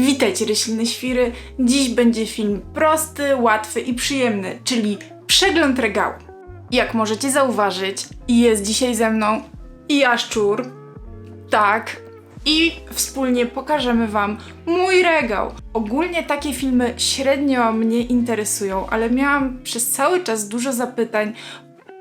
Witajcie rośliny świry. Dziś będzie film prosty, łatwy i przyjemny, czyli przegląd regału. Jak możecie zauważyć, jest dzisiaj ze mną jaszczur. Tak. I wspólnie pokażemy Wam mój regał. Ogólnie takie filmy średnio mnie interesują, ale miałam przez cały czas dużo zapytań,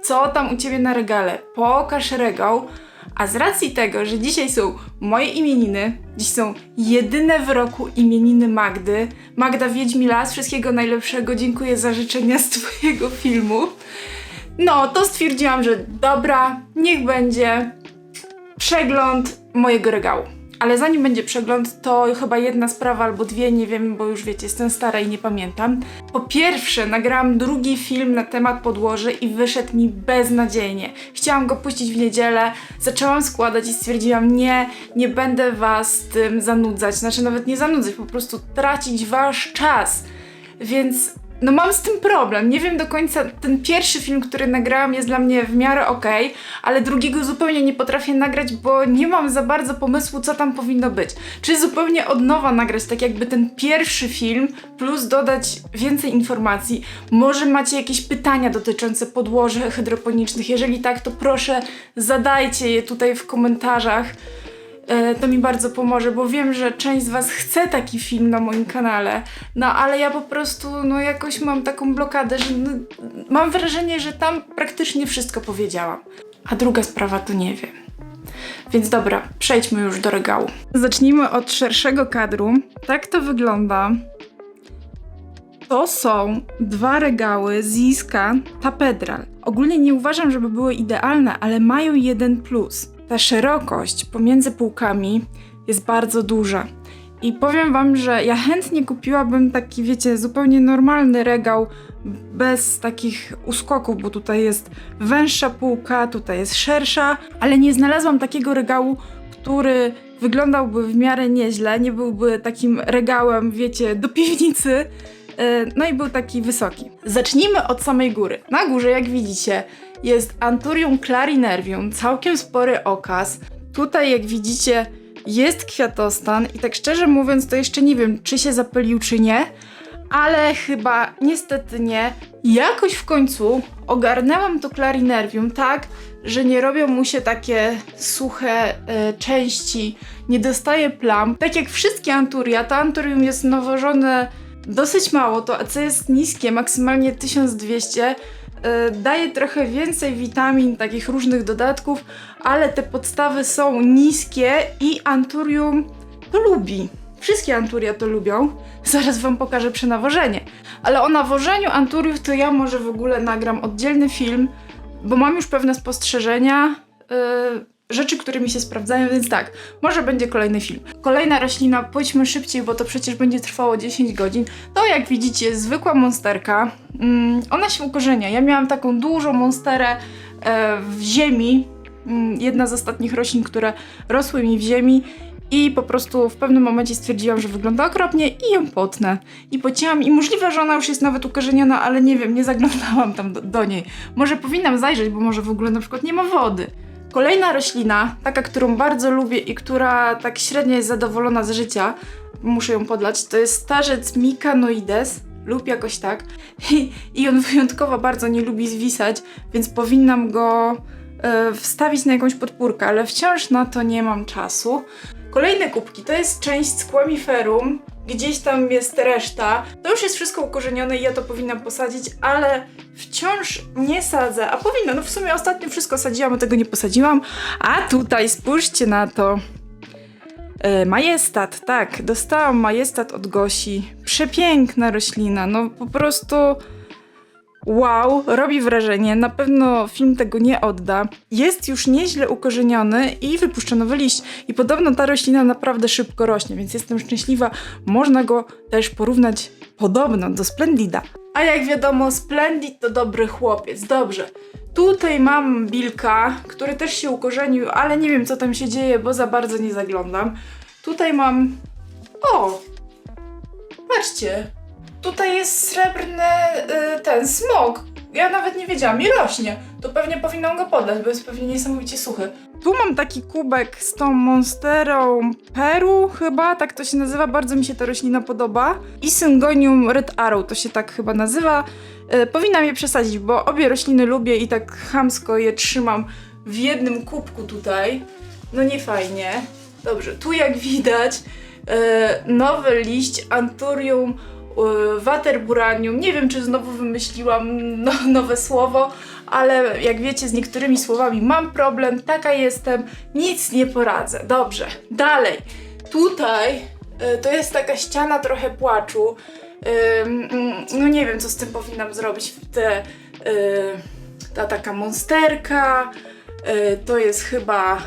co tam u Ciebie na regale? Pokaż regał. A z racji tego, że dzisiaj są moje imieniny, dziś są jedyne w roku imieniny Magdy, Magda Wiedźmilas, wszystkiego najlepszego, dziękuję za życzenia z Twojego filmu. No, to stwierdziłam, że dobra, niech będzie przegląd mojego regału. Ale zanim będzie przegląd, to chyba jedna sprawa albo dwie, nie wiem, bo już wiecie, jestem stara i nie pamiętam. Po pierwsze, nagrałam drugi film na temat podłoży i wyszedł mi beznadziejnie. Chciałam go puścić w niedzielę, zaczęłam składać i stwierdziłam, nie, nie będę was tym zanudzać. Znaczy, nawet nie zanudzać, po prostu tracić wasz czas. Więc no mam z tym problem. Nie wiem do końca, ten pierwszy film, który nagrałam jest dla mnie w miarę okej, ale drugiego zupełnie nie potrafię nagrać, bo nie mam za bardzo pomysłu, co tam powinno być. Czy zupełnie od nowa nagrać, tak jakby ten pierwszy film, plus dodać więcej informacji. Może macie jakieś pytania dotyczące podłoży hydroponicznych. Jeżeli tak, to proszę zadajcie je tutaj w komentarzach. E, to mi bardzo pomoże, bo wiem, że część z Was chce taki film na moim kanale, no ale ja po prostu, no jakoś mam taką blokadę, że no, mam wrażenie, że tam praktycznie wszystko powiedziałam. A druga sprawa to nie wiem. Więc dobra, przejdźmy już do regału. Zacznijmy od szerszego kadru. Tak to wygląda. To są dwa regały Ziska Tapedral. Ogólnie nie uważam, żeby były idealne, ale mają jeden plus. Ta szerokość pomiędzy półkami jest bardzo duża. I powiem wam, że ja chętnie kupiłabym taki, wiecie, zupełnie normalny regał bez takich uskoków, bo tutaj jest węższa półka, tutaj jest szersza, ale nie znalazłam takiego regału, który wyglądałby w miarę nieźle, nie byłby takim regałem, wiecie, do piwnicy, no i był taki wysoki. Zacznijmy od samej góry. Na górze, jak widzicie, jest Anturium clarinervium, całkiem spory okaz. Tutaj, jak widzicie, jest kwiatostan i tak szczerze mówiąc, to jeszcze nie wiem, czy się zapylił, czy nie, ale chyba niestety nie. Jakoś w końcu ogarnęłam to clarinervium tak, że nie robią mu się takie suche e, części, nie dostaje plam. Tak jak wszystkie anturia, to anturium jest nowożone dosyć mało, to AC jest niskie, maksymalnie 1200. Yy, daje trochę więcej witamin, takich różnych dodatków, ale te podstawy są niskie i Anturium to lubi. Wszystkie Anturia to lubią. Zaraz wam pokażę przenawożenie. Ale o nawożeniu Anturiów to ja może w ogóle nagram oddzielny film, bo mam już pewne spostrzeżenia. Yy, rzeczy, które mi się sprawdzają, więc tak, może będzie kolejny film. Kolejna roślina, pójdźmy szybciej, bo to przecież będzie trwało 10 godzin. To jak widzicie, zwykła monsterka. Mm, ona się ukorzenia. Ja miałam taką dużą monsterę e, w ziemi, mm, jedna z ostatnich roślin, które rosły mi w ziemi i po prostu w pewnym momencie stwierdziłam, że wygląda okropnie i ją potnę. I pocięłam i możliwe, że ona już jest nawet ukorzeniona, ale nie wiem, nie zaglądałam tam do, do niej. Może powinnam zajrzeć, bo może w ogóle na przykład nie ma wody. Kolejna roślina, taka, którą bardzo lubię i która tak średnio jest zadowolona z życia, muszę ją podlać, to jest starzec Mikanoides lub jakoś tak. I, I on wyjątkowo bardzo nie lubi zwisać, więc powinnam go e, wstawić na jakąś podpórkę, ale wciąż na to nie mam czasu. Kolejne kubki to jest część squamiferum, gdzieś tam jest reszta. To już jest wszystko ukorzenione i ja to powinnam posadzić, ale wciąż nie sadzę. A powinno, no w sumie ostatnio wszystko sadziłam, a tego nie posadziłam. A tutaj spójrzcie na to. E, majestat, tak, dostałam majestat od Gosi. Przepiękna roślina, no po prostu Wow, robi wrażenie, na pewno film tego nie odda. Jest już nieźle ukorzeniony i wypuszcza nowy liść. I podobno ta roślina naprawdę szybko rośnie, więc jestem szczęśliwa. Można go też porównać podobno do Splendida. A jak wiadomo, Splendid to dobry chłopiec. Dobrze. Tutaj mam Bilka, który też się ukorzenił, ale nie wiem co tam się dzieje, bo za bardzo nie zaglądam. Tutaj mam... O! Patrzcie, Tutaj jest srebrny y, ten smok. Ja nawet nie wiedziałam, i rośnie. To pewnie powinnam go podlać, bo jest pewnie niesamowicie suchy. Tu mam taki kubek z tą monsterą Peru, chyba, tak to się nazywa, bardzo mi się ta roślina podoba. I Syngonium Red Arrow, to się tak chyba nazywa. E, powinnam je przesadzić, bo obie rośliny lubię i tak chamsko je trzymam w jednym kubku tutaj. No nie fajnie. Dobrze, tu jak widać e, nowy liść Anturium e, Waterburanium. Nie wiem, czy znowu wymyśliłam no, nowe słowo, ale jak wiecie, z niektórymi słowami mam problem, taka jestem, nic nie poradzę. Dobrze, dalej. Tutaj e, to jest taka ściana trochę płaczu. Mm, no nie wiem, co z tym powinnam zrobić. Te, y, ta taka monsterka, y, to jest chyba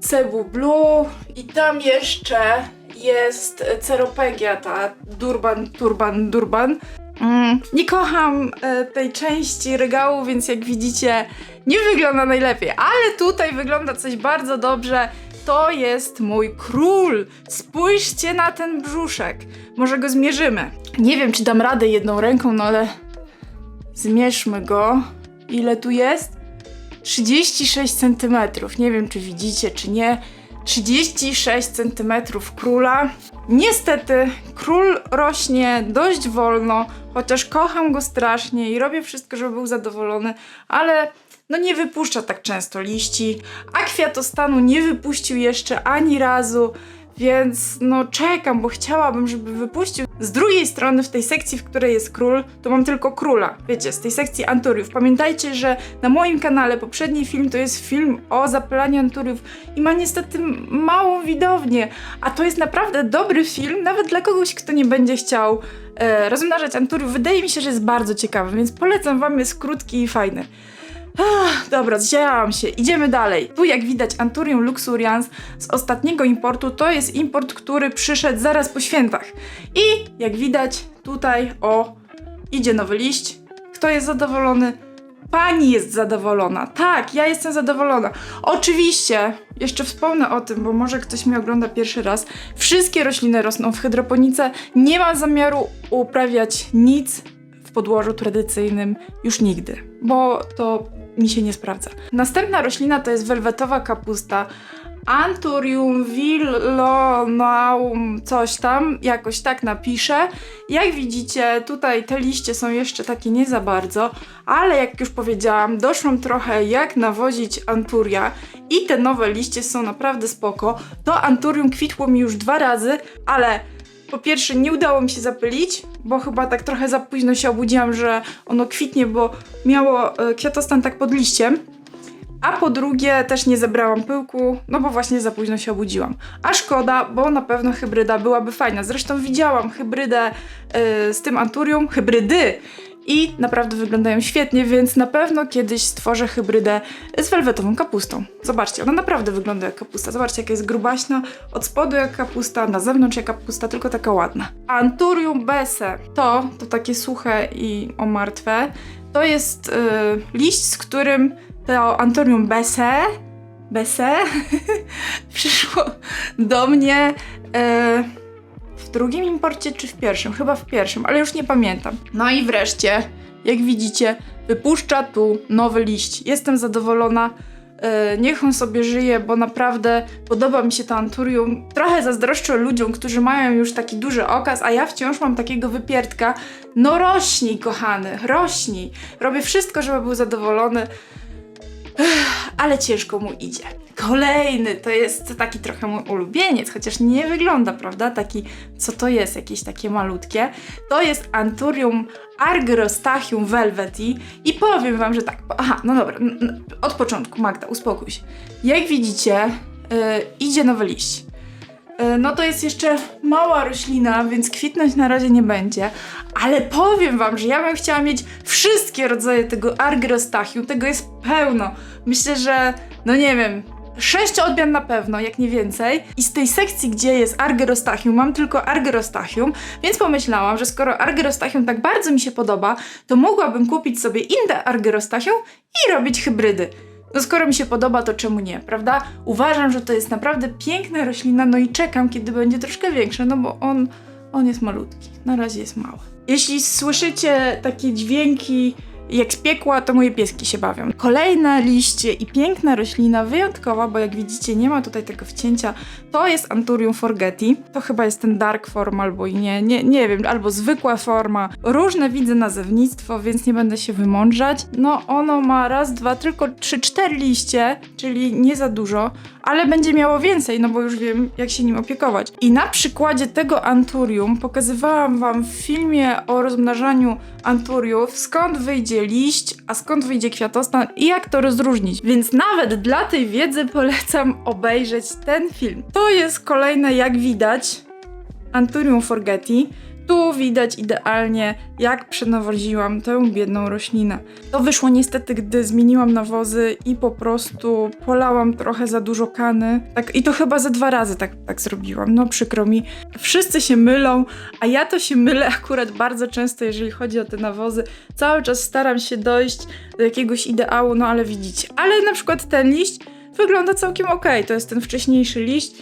Cebu Blue i tam jeszcze jest Ceropegia, ta Durban, Turban, Durban. Mm, nie kocham e, tej części regału, więc jak widzicie, nie wygląda najlepiej, ale tutaj wygląda coś bardzo dobrze. To jest mój król. Spójrzcie na ten brzuszek. Może go zmierzymy. Nie wiem, czy dam radę jedną ręką, no ale zmierzmy go. Ile tu jest? 36 cm. Nie wiem, czy widzicie, czy nie. 36 cm króla. Niestety, król rośnie dość wolno, chociaż kocham go strasznie i robię wszystko, żeby był zadowolony, ale no nie wypuszcza tak często liści, a kwiatostanu nie wypuścił jeszcze ani razu, więc no czekam, bo chciałabym, żeby wypuścił. Z drugiej strony w tej sekcji, w której jest król, to mam tylko króla, wiecie, z tej sekcji anturiów. Pamiętajcie, że na moim kanale poprzedni film to jest film o zapylaniu anturiów i ma niestety małą widownię, a to jest naprawdę dobry film, nawet dla kogoś, kto nie będzie chciał e, rozmnażać anturiów. Wydaje mi się, że jest bardzo ciekawy, więc polecam wam, jest krótki i fajny. Dobra, zdziałam się. Idziemy dalej. Tu jak widać Anturium Luxurians z ostatniego importu to jest import, który przyszedł zaraz po świętach. I jak widać tutaj, o, idzie nowy liść. Kto jest zadowolony? Pani jest zadowolona. Tak, ja jestem zadowolona. Oczywiście, jeszcze wspomnę o tym, bo może ktoś mnie ogląda pierwszy raz. Wszystkie rośliny rosną w hydroponice. Nie mam zamiaru uprawiać nic podłożu tradycyjnym już nigdy, bo to mi się nie sprawdza. Następna roślina to jest welwetowa kapusta. Anturium villonaum, coś tam, jakoś tak napiszę. Jak widzicie, tutaj te liście są jeszcze takie nie za bardzo, ale jak już powiedziałam, doszłam trochę jak nawozić anturia i te nowe liście są naprawdę spoko. To anturium kwitło mi już dwa razy, ale po pierwsze nie udało mi się zapylić, bo chyba tak trochę za późno się obudziłam, że ono kwitnie, bo miało e, kwiatostan tak pod liściem. A po drugie też nie zebrałam pyłku, no bo właśnie za późno się obudziłam. A szkoda, bo na pewno hybryda byłaby fajna. Zresztą widziałam hybrydę e, z tym anturium, hybrydy i naprawdę wyglądają świetnie, więc na pewno kiedyś stworzę hybrydę z welwetową kapustą. Zobaczcie, ona naprawdę wygląda jak kapusta. Zobaczcie, jaka jest grubaśna, od spodu jak kapusta, na zewnątrz jak kapusta, tylko taka ładna. Anturium bese to, to takie suche i o martwe, to jest y, liść, z którym to Anturium bese, bese przyszło do mnie y, w drugim imporcie czy w pierwszym? Chyba w pierwszym, ale już nie pamiętam. No i wreszcie, jak widzicie, wypuszcza tu nowy liść. Jestem zadowolona. E, niech on sobie żyje, bo naprawdę podoba mi się to anturium. Trochę zazdroszczę ludziom, którzy mają już taki duży okaz, a ja wciąż mam takiego wypierdka. No rośnij, kochany, rośnij. Robię wszystko, żeby był zadowolony ale ciężko mu idzie. Kolejny to jest taki trochę mój ulubieniec, chociaż nie wygląda, prawda? Taki, co to jest? Jakieś takie malutkie. To jest Anturium Argyrostachium velveti i powiem wam, że tak, aha, no dobra, od początku, Magda, uspokój się. Jak widzicie, yy, idzie nowy liść. E, no to jest jeszcze mała roślina, więc kwitnąć na razie nie będzie. Ale powiem wam, że ja bym chciała mieć wszystkie rodzaje tego argyrostachium. Tego jest pełno. Myślę, że, no nie wiem, sześć odmian na pewno, jak nie więcej. I z tej sekcji, gdzie jest argyrostachium, mam tylko argyrostachium, więc pomyślałam, że skoro argyrostachium tak bardzo mi się podoba, to mogłabym kupić sobie inne argyrostachium i robić hybrydy. No skoro mi się podoba, to czemu nie, prawda? Uważam, że to jest naprawdę piękna roślina, no i czekam, kiedy będzie troszkę większe, no bo on, on jest malutki. Na razie jest mały. Jeśli słyszycie takie dźwięki Jak z piekła, to moje pieski się bawią. Kolejne liście i piękna roślina, wyjątkowa, bo jak widzicie, nie ma tutaj tego wcięcia, to jest Anturium forgeti. To chyba jest ten dark form albo i nie, nie, nie wiem, albo zwykła forma. Różne widzę nazewnictwo, więc nie będę się wymądrzać. No ono ma raz, dwa, tylko trzy, cztery liście, czyli nie za dużo, ale będzie miało więcej, no bo już wiem, jak się nim opiekować. I na przykładzie tego anturium pokazywałam wam w filmie o rozmnażaniu anturiów, skąd wyjdzie liść, a skąd wyjdzie kwiatostan i jak to rozróżnić. Więc nawet dla tej wiedzy polecam obejrzeć ten film. To jest kolejne, jak widać, Anturium forgeti. Tu widać idealnie, jak przenawoziłam tę biedną roślinę. To wyszło niestety, gdy zmieniłam nawozy i po prostu polałam trochę za dużo kany. Tak, I to chyba ze dwa razy tak, tak zrobiłam. No przykro mi. Wszyscy się mylą, a ja to się mylę akurat bardzo często, jeżeli chodzi o te nawozy. Cały czas staram się dojść do jakiegoś ideału, no ale widzicie. Ale na przykład ten liść wygląda całkiem ok. To jest ten wcześniejszy liść.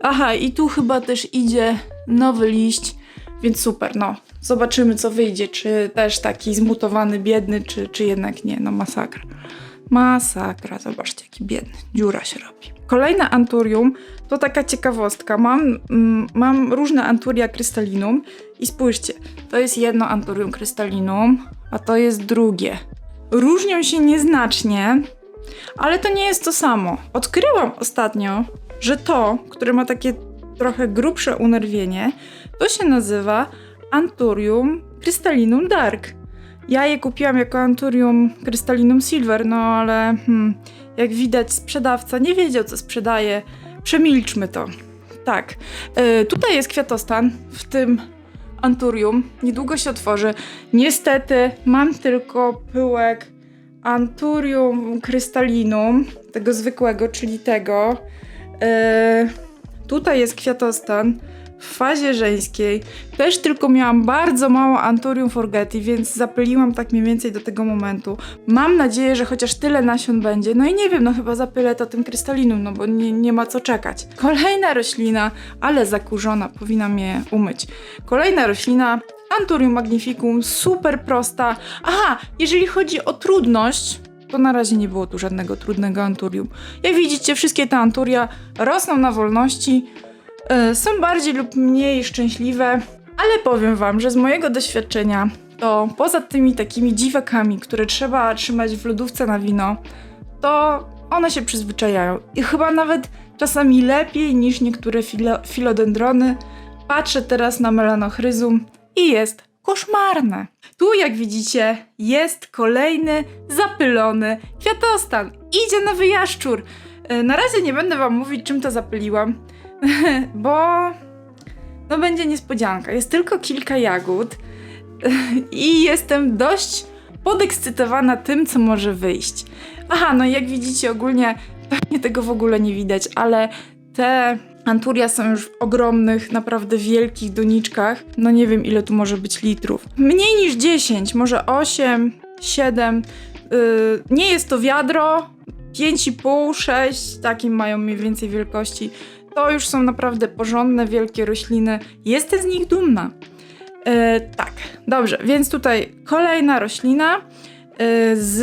Aha, i tu chyba też idzie nowy liść, więc super, no. Zobaczymy, co wyjdzie. Czy też taki zmutowany, biedny, czy, czy jednak nie. No, masakra. Masakra, zobaczcie, jaki biedny. Dziura się robi. Kolejne anturium to taka ciekawostka. Mam, mm, mam różne anturia krystalinum i spójrzcie, to jest jedno anturium krystalinum, a to jest drugie. Różnią się nieznacznie, ale to nie jest to samo. Odkryłam ostatnio, że to, które ma takie trochę grubsze unerwienie, to się nazywa Anturium Crystallinum Dark. Ja je kupiłam jako Anturium Crystallinum Silver, no ale hmm, jak widać sprzedawca nie wiedział co sprzedaje. Przemilczmy to. Tak. Yy, tutaj jest kwiatostan w tym Anturium. Niedługo się otworzy. Niestety mam tylko pyłek Anturium Crystallinum, tego zwykłego, czyli tego. Yy, tutaj jest kwiatostan w fazie żeńskiej. Też tylko miałam bardzo mało Anturium Forgeti, więc zapyliłam tak mniej więcej do tego momentu. Mam nadzieję, że chociaż tyle nasion będzie. No i nie wiem, no chyba zapylę to tym krystalinum, no bo nie, nie ma co czekać. Kolejna roślina, ale zakurzona, powinnam je umyć. Kolejna roślina, Anturium magnificum, super prosta. Aha, jeżeli chodzi o trudność, to na razie nie było tu żadnego trudnego anturium. Jak widzicie, wszystkie te anturia rosną na wolności, są bardziej lub mniej szczęśliwe, ale powiem wam, że z mojego doświadczenia to poza tymi takimi dziwakami, które trzeba trzymać w lodówce na wino, to one się przyzwyczajają. I chyba nawet czasami lepiej niż niektóre filo filodendrony. Patrzę teraz na melanochryzum i jest koszmarne. Tu, jak widzicie, jest kolejny zapylony kwiatostan. Idzie nowy jaszczur. E, Na razie nie będę wam mówić, czym to zapyliłam, bo no będzie niespodzianka. Jest tylko kilka jagód i jestem dość podekscytowana tym, co może wyjść. Aha, no i jak widzicie, ogólnie pewnie tego w ogóle nie widać, ale te Anturia są już w ogromnych, naprawdę wielkich doniczkach. No nie wiem, ile tu może być litrów. Mniej niż 10, może 8, 7. Yy, nie jest to wiadro. 5,5, 6, takim mają mniej więcej wielkości. To już są naprawdę porządne, wielkie rośliny. Jestem z nich dumna. Yy, tak, dobrze, więc tutaj kolejna roślina yy, z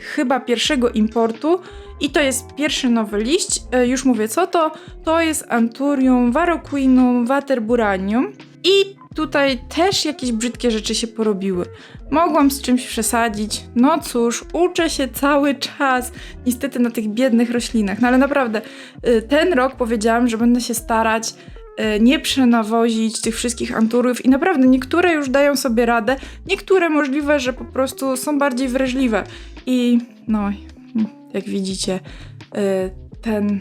chyba pierwszego importu. I to jest pierwszy nowy liść. E, już mówię co to. To jest Anturium Varroquinum Waterburanium. I tutaj też jakieś brzydkie rzeczy się porobiły. Mogłam z czymś przesadzić. No cóż, uczę się cały czas. Niestety na tych biednych roślinach. No ale naprawdę, y, ten rok powiedziałam, że będę się starać y, nie przenawozić tych wszystkich anturiów i naprawdę niektóre już dają sobie radę, niektóre możliwe, że po prostu są bardziej wrażliwe. I no, jak widzicie, y, ten,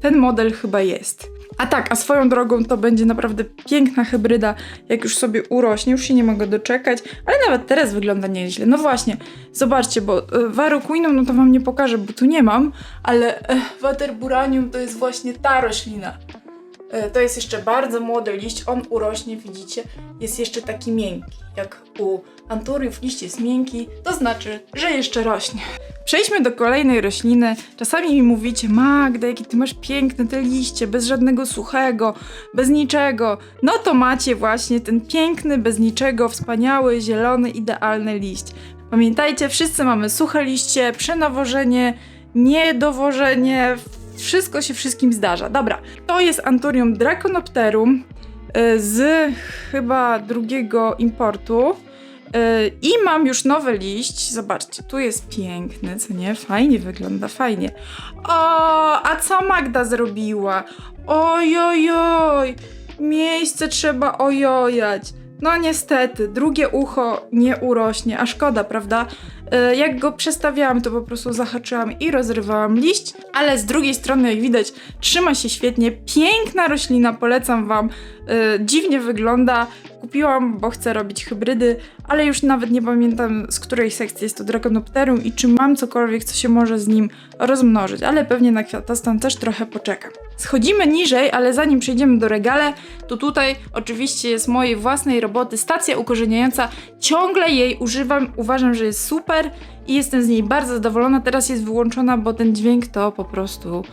ten model chyba jest. A tak, a swoją drogą to będzie naprawdę piękna hybryda, jak już sobie urośnie, już się nie mogę doczekać, ale nawet teraz wygląda nieźle. No właśnie, zobaczcie, bo Varroquinum, no to wam nie pokażę, bo tu nie mam, ale y, Waterburanium to jest właśnie ta roślina. Y, To jest jeszcze bardzo młody liść, on urośnie, widzicie, jest jeszcze taki miękki. Jak u anturiów liść jest miękki, to znaczy, że jeszcze rośnie. Przejdźmy do kolejnej rośliny. Czasami mi mówicie, Magda, jaki ty masz piękne te liście, bez żadnego suchego, bez niczego. No to macie właśnie ten piękny, bez niczego, wspaniały, zielony, idealny liść. Pamiętajcie, wszyscy mamy suche liście, przenawożenie, niedowożenie, wszystko się wszystkim zdarza. Dobra, to jest Anturium Draconopterum y, z chyba drugiego importu. Y, I mam już nowy liść. Zobaczcie, tu jest piękny, co nie? Fajnie wygląda, fajnie. O, a co Magda zrobiła? Ojojoj, miejsce trzeba ojojać. No niestety, drugie ucho nie urośnie, a szkoda, prawda? E, Jak go przestawiałam, to po prostu zahaczyłam i rozrywałam liść, ale z drugiej strony, jak widać, trzyma się świetnie. Piękna roślina, polecam Wam. E, Dziwnie wygląda. Kupiłam, bo chcę robić hybrydy, ale już nawet nie pamiętam, z której sekcji jest to Dragonopterum i czy mam cokolwiek, co się może z nim rozmnożyć, ale pewnie na kwiatostan też trochę poczekam. Schodzimy niżej, ale zanim przejdziemy do regale, to tutaj oczywiście jest mojej własnej roboty stacja ukorzeniająca. Ciągle jej używam, uważam, że jest super i jestem z niej bardzo zadowolona. Teraz jest wyłączona, bo ten dźwięk to po prostu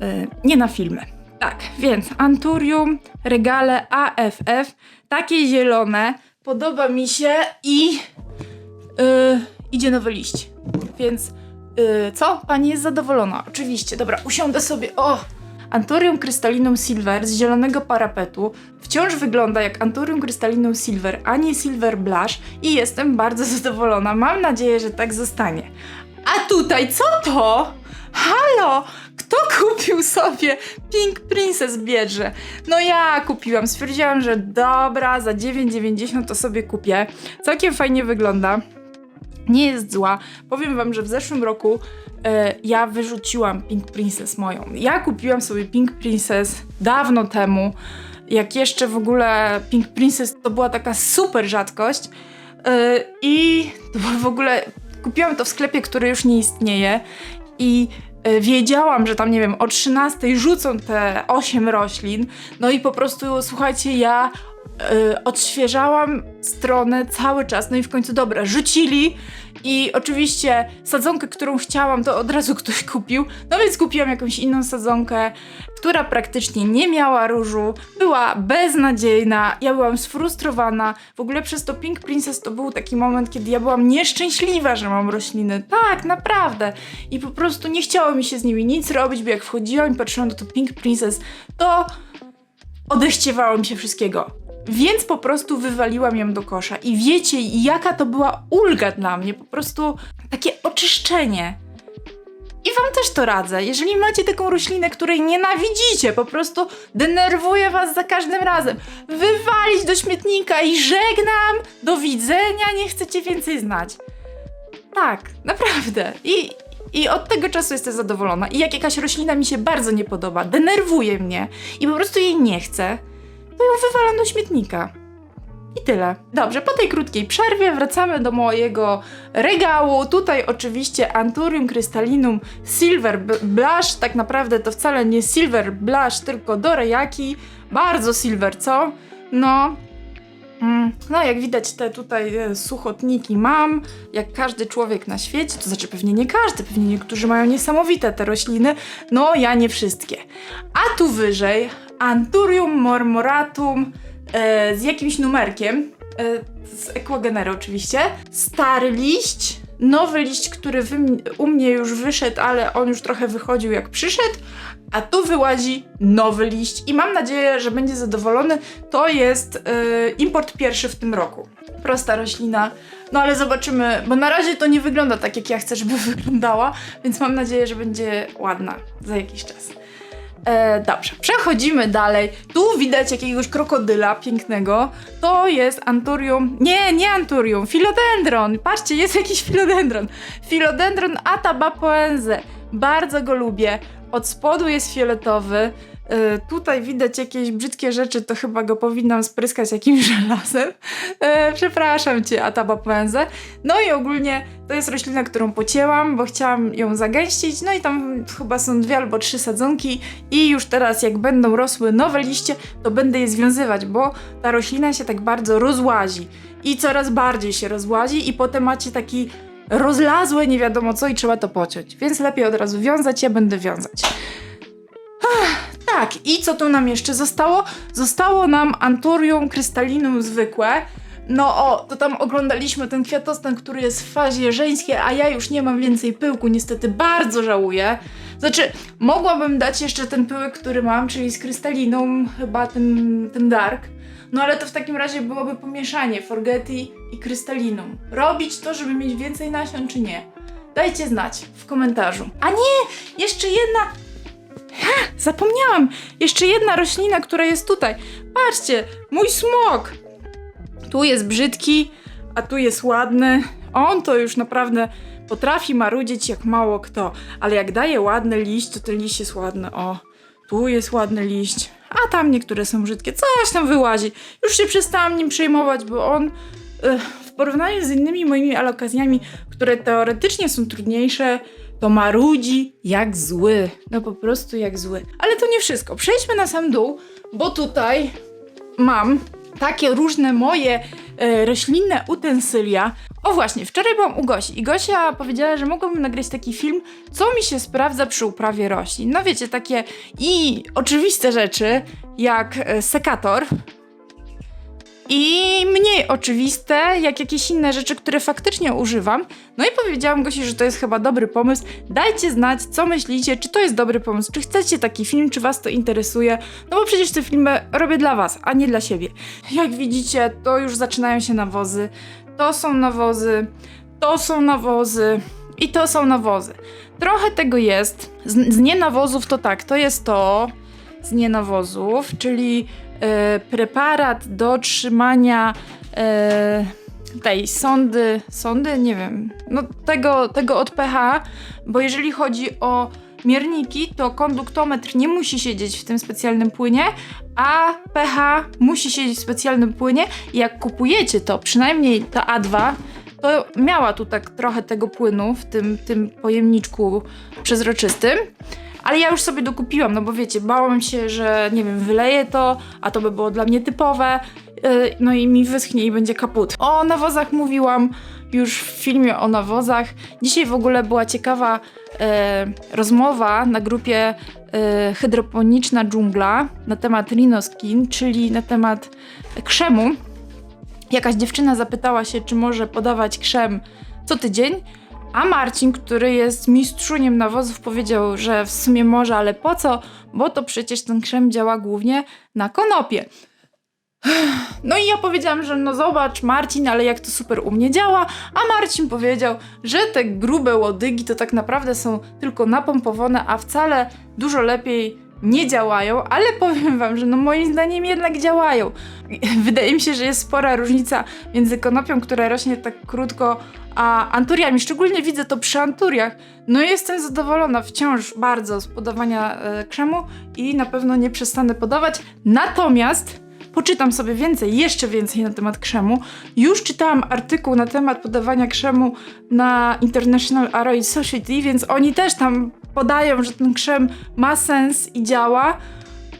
yy, nie na filmy. Tak, więc Anturium, regale AFF, takie zielone, podoba mi się i yy, idzie nowy liść. Więc yy, co? Pani jest zadowolona? Oczywiście. Dobra, usiądę sobie. O! Anturium Crystallinum Silver z zielonego parapetu wciąż wygląda jak Anturium Crystallinum Silver, a nie Silver Blush i jestem bardzo zadowolona. Mam nadzieję, że tak zostanie. A tutaj co to? Halo! Kto kupił sobie Pink Princess bierze? No ja kupiłam. Stwierdziłam, że dobra, za 9,90 to sobie kupię. Całkiem fajnie wygląda. Nie jest zła. Powiem wam, że w zeszłym roku e, ja wyrzuciłam Pink Princess moją. Ja kupiłam sobie Pink Princess dawno temu. Jak jeszcze w ogóle Pink Princess to była taka super rzadkość. E, I to w ogóle kupiłam to w sklepie, który już nie istnieje. I e, wiedziałam, że tam, nie wiem, o 13 rzucą te 8 roślin. No i po prostu, słuchajcie, ja y, odświeżałam stronę cały czas, no i w końcu dobra, rzucili. I oczywiście sadzonkę, którą chciałam, to od razu ktoś kupił, no więc kupiłam jakąś inną sadzonkę, która praktycznie nie miała różu, była beznadziejna, ja byłam sfrustrowana, w ogóle przez to Pink Princess to był taki moment, kiedy ja byłam nieszczęśliwa, że mam rośliny, tak, naprawdę, i po prostu nie chciało mi się z nimi nic robić, bo jak wchodziłam i patrzyłam na to Pink Princess, to odechciewało mi się wszystkiego. Więc po prostu wywaliłam ją do kosza. I wiecie, jaka to była ulga dla mnie. Po prostu takie oczyszczenie. I wam też to radzę. Jeżeli macie taką roślinę, której nienawidzicie, po prostu denerwuje was za każdym razem, wywalić do śmietnika i żegnam, do widzenia, nie chcecie więcej znać. Tak, naprawdę. I, I od tego czasu jestem zadowolona. I jak jakaś roślina mi się bardzo nie podoba, denerwuje mnie i po prostu jej nie chcę, to ją wywalam do śmietnika. I tyle. Dobrze, po tej krótkiej przerwie wracamy do mojego regału. Tutaj oczywiście Anturium Crystallinum Silver Blush. Tak naprawdę to wcale nie Silver Blush, tylko Dorayaki. Bardzo silver, co? No, Mm, No, jak widać, te tutaj e, suchotniki mam, jak każdy człowiek na świecie, to znaczy pewnie nie każdy, pewnie niektórzy mają niesamowite te rośliny, no ja nie wszystkie. A tu wyżej Anturium mormoratum e, z jakimś numerkiem, e, z Equagenery oczywiście, stary liść, nowy liść, który u mnie już wyszedł, ale on już trochę wychodził jak przyszedł, a tu wyłazi nowy liść i mam nadzieję, że będzie zadowolony. To jest yy, import pierwszy w tym roku. Prosta roślina, no ale zobaczymy, bo na razie to nie wygląda tak, jak ja chcę, żeby wyglądała, więc mam nadzieję, że będzie ładna za jakiś czas. E, dobrze, przechodzimy dalej. Tu widać jakiegoś krokodyla pięknego. To jest Anturium. Nie, nie Anturium, Philodendron. Patrzcie, jest jakiś Philodendron. Philodendron atabapoense. Bardzo go lubię. Od spodu jest fioletowy. E, tutaj widać jakieś brzydkie rzeczy, to chyba go powinnam spryskać jakimś żelazem. E, przepraszam cię, atabapoense. No i ogólnie to jest roślina, którą pocięłam, bo chciałam ją zagęścić. No i tam chyba są dwie albo trzy sadzonki i już teraz jak będą rosły nowe liście, to będę je związywać, bo ta roślina się tak bardzo rozłazi i coraz bardziej się rozłazi i potem macie taki rozlazłe nie wiadomo co i trzeba to pociąć. Więc lepiej od razu wiązać, ja będę wiązać. Tak, i co tu nam jeszcze zostało? Zostało nam Anturium Crystallinum zwykłe. No o, to tam oglądaliśmy ten kwiatostan, który jest w fazie żeńskiej, a ja już nie mam więcej pyłku, niestety bardzo żałuję. Znaczy, mogłabym dać jeszcze ten pyłek, który mam, czyli z krystaliną, chyba ten, ten dark. No ale to w takim razie byłoby pomieszanie Forgeti i krystaliną. Robić to, żeby mieć więcej nasion, czy nie? Dajcie znać w komentarzu. A nie! Jeszcze jedna Ha, zapomniałam! Jeszcze jedna roślina, która jest tutaj. Patrzcie, mój smok! Tu jest brzydki, a tu jest ładny. On to już naprawdę potrafi marudzić jak mało kto, ale jak daje ładny liść, to ten liść jest ładny. O, tu jest ładny liść, a tam niektóre są brzydkie. Coś tam wyłazi. Już się przestałam nim przejmować, bo on eh, w porównaniu z innymi moimi alokacjami, które teoretycznie są trudniejsze, to marudzi jak zły. No po prostu jak zły. Ale to nie wszystko. Przejdźmy na sam dół, bo tutaj mam takie różne moje e, roślinne utensylia. O właśnie, wczoraj byłam u Gosi i Gosia powiedziała, że mogłabym nagrać taki film, co mi się sprawdza przy uprawie roślin. No wiecie, takie i oczywiste rzeczy, jak e, sekator, i mniej oczywiste, jak jakieś inne rzeczy, które faktycznie używam. No i powiedziałam Gosi, że to jest chyba dobry pomysł. Dajcie znać, co myślicie, czy to jest dobry pomysł, czy chcecie taki film, czy was to interesuje. No bo przecież te filmy robię dla was, a nie dla siebie. Jak widzicie, to już zaczynają się nawozy. To są nawozy, to są nawozy i to są nawozy. Trochę tego jest. Z, z nienawozów to tak, to jest to z nienawozów, czyli e, preparat do trzymania e, tej sondy, sondy, nie wiem, no tego, tego od pH, bo jeżeli chodzi o mierniki, to konduktometr nie musi siedzieć w tym specjalnym płynie, a pH musi siedzieć w specjalnym płynie. Jak kupujecie to, przynajmniej ta A2, to miała tu tak trochę tego płynu w tym, tym pojemniczku przezroczystym. Ale ja już sobie dokupiłam, no bo wiecie, bałam się, że nie wiem, wyleję to, a to by było dla mnie typowe, yy, no i mi wyschnie i będzie kaput. O nawozach mówiłam już w filmie o nawozach. Dzisiaj w ogóle była ciekawa e, rozmowa na grupie e, hydroponiczna dżungla na temat rinoskin, czyli na temat krzemu. Jakaś dziewczyna zapytała się, czy może podawać krzem co tydzień, a Marcin, który jest mistrzuniem nawozów, powiedział, że w sumie może, ale po co? Bo to przecież ten krzem działa głównie na konopie. No i ja powiedziałam, że no zobacz Marcin, ale jak to super u mnie działa, a Marcin powiedział, że te grube łodygi to tak naprawdę są tylko napompowane, a wcale dużo lepiej nie działają, ale powiem wam, że no moim zdaniem jednak działają. Wydaje mi się, że jest spora różnica między konopią, która rośnie tak krótko, a anturiami. Szczególnie widzę to przy anturiach. No jestem zadowolona wciąż bardzo z podawania e, krzemu i na pewno nie przestanę podawać. Natomiast poczytam sobie więcej, jeszcze więcej na temat krzemu. Już czytałam artykuł na temat podawania krzemu na International Aroid Society, więc oni też tam podają, że ten krzem ma sens i działa.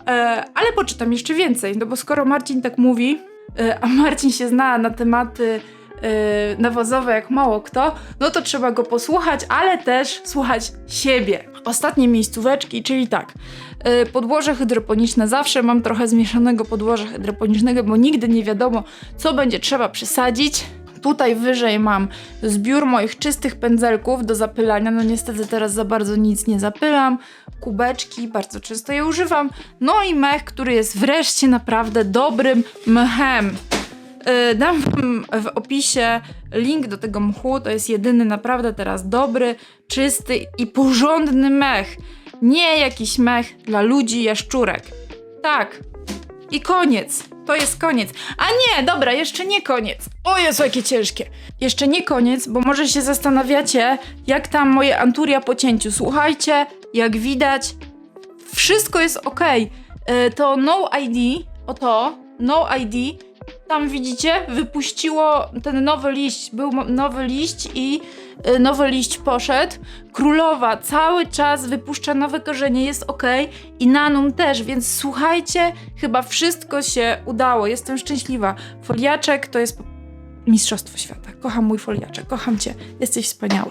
E, ale poczytam jeszcze więcej, no bo skoro Marcin tak mówi, e, a Marcin się zna na tematy e, nawozowe jak mało kto, no to trzeba go posłuchać, ale też słuchać siebie. Ostatnie miejscóweczki, czyli tak, e, podłoże hydroponiczne. Zawsze mam trochę zmieszanego podłoża hydroponicznego, bo nigdy nie wiadomo, co będzie trzeba przesadzić. Tutaj wyżej mam zbiór moich czystych pędzelków do zapylania. No niestety teraz za bardzo nic nie zapylam. Kubeczki, bardzo często je używam. No i mech, który jest wreszcie naprawdę dobrym mchem. Yy, Dam wam w opisie link do tego mchu. To jest jedyny naprawdę teraz dobry, czysty i porządny mech. Nie jakiś mech dla ludzi jaszczurek. Tak. I koniec. To jest koniec. A nie, dobra, jeszcze nie koniec. O Jezu, jakie ciężkie. Jeszcze nie koniec, bo może się zastanawiacie, jak tam moje anturia po cięciu. Słuchajcie, jak widać, wszystko jest ok. To No ID, oto, No ID, tam widzicie, wypuściło ten nowy liść, był nowy liść i y, nowy liść poszedł. Królowa cały czas wypuszcza nowe korzenie, jest ok i Nanum też, więc słuchajcie, chyba wszystko się udało, jestem szczęśliwa. Foliaczek to jest mistrzostwo świata. Kocham mój foliaczek, kocham cię, jesteś wspaniały.